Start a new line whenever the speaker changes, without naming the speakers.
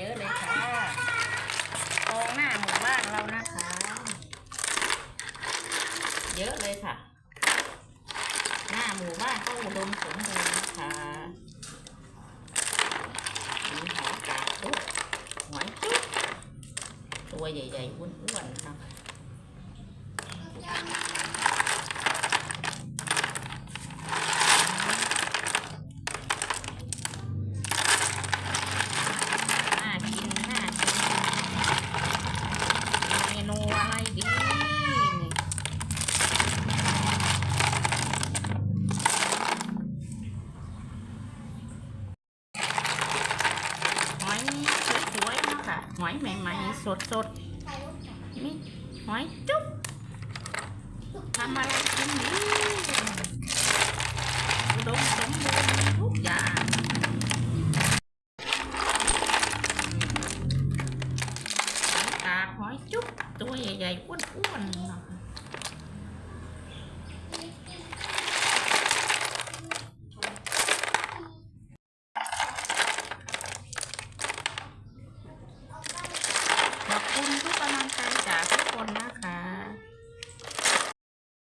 เยอะเลยค่ะกองหน้าหมู่บ้านเรานะคะ เยอะเลยค่ะ หน้าหมู่บ้านก็อุดมสมบูรณ์นะคะมีหอยกาบตุ๊กหอยตุ๊กตัวใหญ่ๆอ้วนๆนะคะ หอยใหม่ๆ สดๆ นี่หอยจุ๊บทำอะไรกินดีอุดมสมบูรทุกอย่างหอยหอยจุ๊บตัวใหญ่ๆอ้วนๆ